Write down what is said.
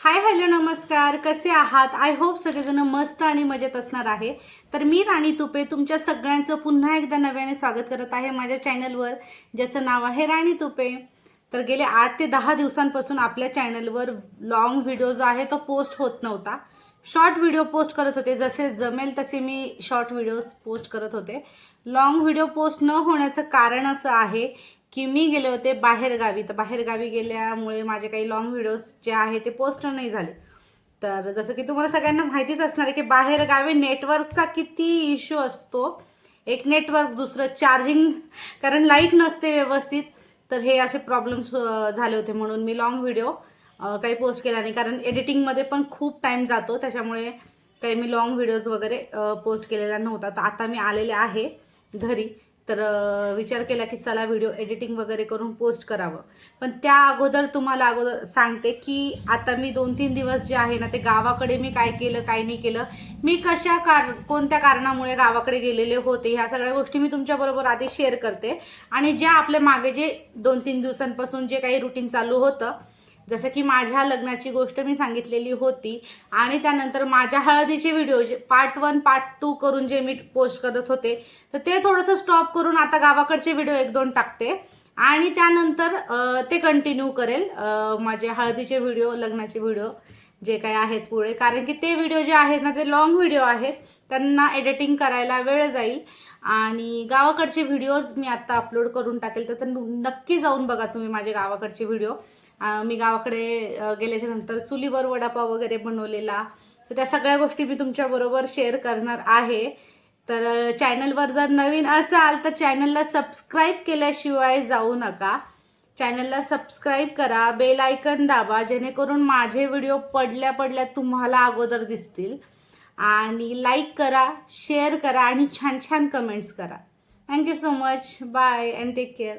Hi hello नमस्कार. कसे आहात? आय होप सगळेजण मस्त आणि मजेत असणार आहे. तर मी राणी तुपे तुमच्या सगळ्यांचं पुन्हा एकदा नव्याने स्वागत करत आहे माझ्या चॅनलवर ज्याचं नाव आहे राणी तुपे. तर गेले आठ ते दहा दिवसांपासून आपल्या चॅनलवर लॉंग व्हिडिओ जो आहे तो पोस्ट होत नव्हता. शॉर्ट व्हिडिओ पोस्ट करत होते. जसे जमेल तसे मी शॉर्ट व्हिडिओज पोस्ट करत होते. लॉंग व्हिडिओ पोस्ट न होण्याचं कारण असं आहे की मी गेले होते बाहेरगावी. तर बाहेरगावी गेल्यामुळे माझे काही लॉंग व्हिडिओज जे आहे ते पोस्ट नाही झाले. तर जसं की तुम्हाला सगळ्यांना माहितीच असणार आहे की बाहेरगावी नेटवर्कचा किती इश्यू असतो. एक नेटवर्क दुसरं चार्जिंग कारण लाइट नसते व्यवस्थित. तर हे असे प्रॉब्लेम्स झाले होते म्हणून मी लॉंग व्हिडिओ काही पोस्ट केला नाही. कारण एडिटिंगमध्ये पण खूप टाईम जातो. त्याच्यामुळे काही मी लॉंग व्हिडिओज वगैरे पोस्ट केलेला नव्हता. तर आता मी आलेले आहे घरी. तर विचार केला की चला व्हिडिओ एडिटिंग वगैरे करून पोस्ट करावं. पण त्या अगोदर तुम्हाला अगोदर सांगते की आता मी दोन तीन दिवस जे आहे ना ते गावाकडे मी काय केलं काय नाही केलं. मी कशा कार कोणत्या कारणामुळे गावाकडे गेलेले होते ह्या सगळ्या गोष्टी मी तुमच्याबरोबर आधी शेअर करते. आणि ज्या आपल्या मागे जे दोन तीन दिवसांपासून जे काही रुटीन चालू होतं जसं की माझ्या लग्नाची गोष्ट मी सांगितलेली होती आणि त्यानंतर माझ्या हळदीचे व्हिडिओ जे पार्ट वन पार्ट टू करून जे मी पोस्ट करत होते तर ते थोडंसं स्टॉप करून आता गावाकडचे व्हिडिओ एक दोन टाकते. आणि त्यानंतर ते कंटिन्यू करेल माझे हळदीचे व्हिडिओ लग्नाचे व्हिडिओ जे काही आहेत पुढे. कारण की ते व्हिडिओ जे आहेत ना ते लॉंग व्हिडिओ आहेत. त्यांना एडिटिंग करायला वेळ जाईल. आणि गावाकडचे व्हिडिओज मी आता अपलोड करून टाकेल. तर नक्की जाऊन बघा तुम्ही माझे गावाकडचे व्हिडिओ मी गावाकडे गेल्याच्यानंतर चुलीवर वडापाव वगैरे बनवलेला. तर त्या सगळ्या गोष्टी मी तुमच्याबरोबर शेअर करणार आहे. तर चॅनलवर जर नवीन असाल तर चॅनलला सबस्क्राईब केल्याशिवाय जाऊ नका. चॅनलला सबस्क्राईब करा बेल आयकन दाबा जेणेकरून माझे व्हिडिओ पडल्या पडल्या तुम्हाला अगोदर दिसतील. आणि लाईक करा शेअर करा आणि छान छान कमेंट्स करा. Thank you so much bye and take care